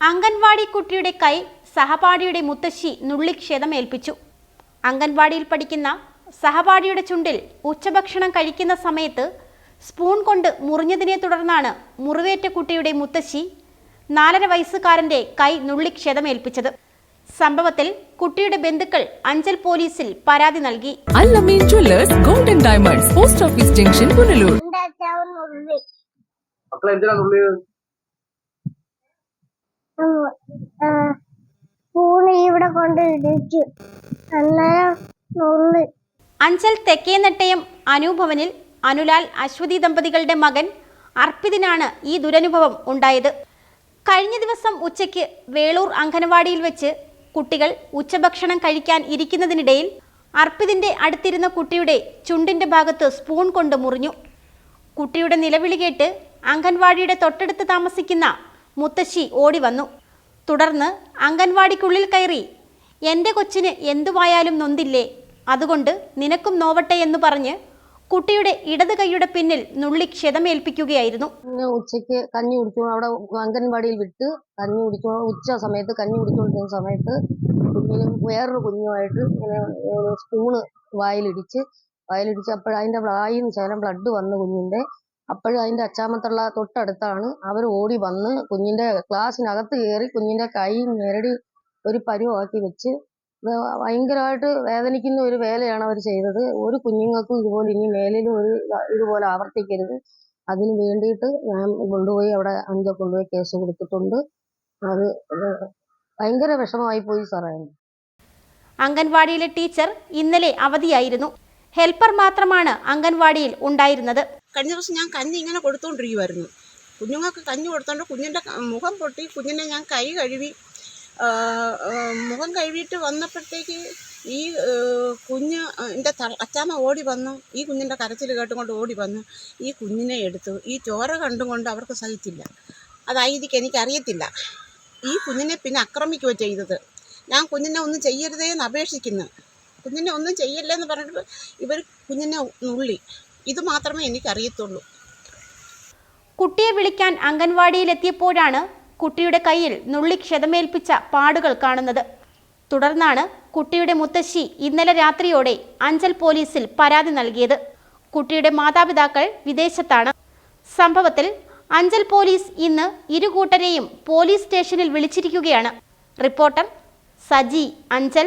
അംഗൻവാടി കുട്ടിയുടെ കൈ സഹപാഠിയുടെ മുത്തശ്ശി നുള്ളിക്ഷതമേൽപ്പിച്ചു അംഗൻവാടിയിൽ പഠിക്കുന്ന സഹപാഠിയുടെ ചുണ്ടിൽ ഉച്ചഭക്ഷണം കഴിക്കുന്ന സമയത്ത് സ്പൂൺ കൊണ്ട് മുറിഞ്ഞതിനെ തുടർന്നാണ് മുറിവേറ്റ കുട്ടിയുടെ മുത്തശ്ശി നാലര വയസ്സുകാരന്റെ കൈ നുള്ളിക്ഷതമേൽപ്പിച്ചത് സംഭവത്തിൽ കുട്ടിയുടെ ബന്ധുക്കൾ അഞ്ചൽ പോലീസിൽ പരാതി നൽകി. Allameen jewellers golden diamonds post office junction Punalur. മക്കളെ എന്തിനാ സ്പൂണ് ഇവിടെ കൊണ്ട് ഇടിച്ചു. അന്നേരം അഞ്ചൽ തെക്കേനെട്ടയം അനുഭവനിൽ അനുലാൽ അശ്വതി ദമ്പതികളുടെ മകൻ അർപ്പിതിനാണ് ഈ ദുരനുഭവം ഉണ്ടായത്. കഴിഞ്ഞ ദിവസം ഉച്ചയ്ക്ക് വേളൂർ അംഗനവാടിയിൽ വെച്ച് കുട്ടികൾ ഉച്ചഭക്ഷണം കഴിക്കാൻ ഇരിക്കുന്നതിനിടയിൽ അർപ്പിതിന്റെ അടുത്തിരുന്ന കുട്ടിയുടെ ചുണ്ടിന്റെ ഭാഗത്ത് സ്പൂൺ കൊണ്ട് മുറിഞ്ഞു. കുട്ടിയുടെ നിലവിളി കേട്ട് അംഗൻവാടിയുടെ തൊട്ടടുത്ത് താമസിക്കുന്ന മുത്തശ്ശി ഓടി വന്നു. തുടർന്ന് അംഗൻവാടിക്കുള്ളിൽ കയറി എന്റെ കൊച്ചിന് എന്തുവായാലും നൊന്തില്ലേ? അതുകൊണ്ട് നിനക്കും നോവട്ടെ എന്ന് പറഞ്ഞ് കുട്ടിയുടെ ഇടത് കൈയുടെ പിന്നിൽ നുള്ളി ക്ഷതമേൽപ്പിക്കുകയായിരുന്നു. ഉച്ചയ്ക്ക് ഉച്ചയ്ക്ക് കഞ്ഞി കുടിച്ചു അവിടെ അംഗൻവാടിയിൽ വിട്ട് കഞ്ഞി കുടിക്കും ഉച്ച സമയത്ത് കഞ്ഞി കുടിച്ചുകൊണ്ടിരുന്ന സമയത്ത് കുഞ്ഞിനും വേറൊരു കുഞ്ഞുമായിട്ട് സ്പൂണ് വായിലിടിച്ച് വായിലിടിച്ച് അപ്പോൾ അതിന്റെ വായിൽ നിന്ന് ശകലം ബ്ലഡ് വന്നു കുഞ്ഞിന്റെ. അപ്പോഴും അതിന്റെ അച്ചാമത്തുള്ള തൊട്ടടുത്താണ് അവർ ഓടി വന്ന് കുഞ്ഞിന്റെ ക്ലാസ്സിനകത്ത് കയറി കുഞ്ഞിന്റെ കൈ ഞെരടി ഒരു പരുവാക്കി വെച്ച്. ഭയങ്കരമായിട്ട് വേദനിക്കുന്ന ഒരു വേലയാണ് അവർ ചെയ്തത്. ഒരു കുഞ്ഞുങ്ങൾക്കും ഇതുപോലെ ഇനി മേലിലും ഒരു ഇതുപോലെ ആവർത്തിക്കരുത്. അതിന് വേണ്ടിയിട്ട് ഞാൻ കൊണ്ടുപോയി അവിടെ അഞ്ച കൊണ്ടുപോയി കേസ് കൊടുത്തിട്ടുണ്ട്. അത് ഭയങ്കര വിഷമമായി പോയി സാറേ. അംഗൻവാടിയിലെ ടീച്ചർ ഇന്നലെ അവധിയായിരുന്നു. ഹെൽപ്പർ മാത്രമാണ് അംഗൻവാടിയിൽ ഉണ്ടായിരുന്നത്. കഴിഞ്ഞ ദിവസം ഞാൻ കഞ്ഞി ഇങ്ങനെ കൊടുത്തുകൊണ്ടിരിക്കുമായിരുന്നു കുഞ്ഞുങ്ങൾക്ക് കഞ്ഞി കൊടുത്തോണ്ട് കുഞ്ഞിന്റെ മുഖം പൊട്ടി കുഞ്ഞിനെ ഞാൻ കൈ കഴുകി മുഖം കഴുകിയിട്ട് വന്നപ്പോഴത്തേക്ക് ഈ കുഞ്ഞ് എന്റെ അച്ചാമ്മ ഓടി വന്നു. ഈ കുഞ്ഞിന്റെ കരച്ചിൽ കേട്ടുകൊണ്ട് ഓടി വന്നു. ഈ കുഞ്ഞിനെ എടുത്തു. ഈ ചോര കണ്ടുകൊണ്ട് അവർക്ക് സഹിച്ചില്ല. അതായിരിക്കും എനിക്കറിയത്തില്ല. ഈ കുഞ്ഞിനെ പിന്നെ ആക്രമിക്കുകയോ ചെയ്തത്. ഞാൻ കുഞ്ഞിനെ ഒന്നും ചെയ്യരുതേ എന്ന് അപേക്ഷിക്കുന്നു. കുഞ്ഞിനെ ഒന്നും ചെയ്യല്ലെന്ന് പറഞ്ഞിട്ട് ഇവർ കുഞ്ഞിനെ നുള്ളി. ഇത് മാത്രമേ എനിക്കറിയത്തുള്ളൂ. കുട്ടിയെ വിളിക്കാൻ അംഗൻവാടിയിലെത്തിയപ്പോഴാണ് കുട്ടിയുടെ കയ്യിൽ നുള്ളി ക്ഷതമേൽപ്പിച്ച പാടുകൾ കാണുന്നത്. തുടർന്നാണ് കുട്ടിയുടെ മുത്തശ്ശി ഇന്നലെ രാത്രിയോടെ അഞ്ചൽ പോലീസിൽ പരാതി നൽകിയത്. കുട്ടിയുടെ മാതാപിതാക്കൾ വിദേശത്താണ്. സംഭവത്തിൽ അഞ്ചൽ പോലീസ് ഇന്ന് ഇരു കൂട്ടരെയും പോലീസ് സ്റ്റേഷനിൽ വിളിച്ചിരിക്കുകയാണ്. റിപ്പോർട്ടർ സജി അഞ്ചൽ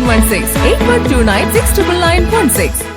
916 8129 69916.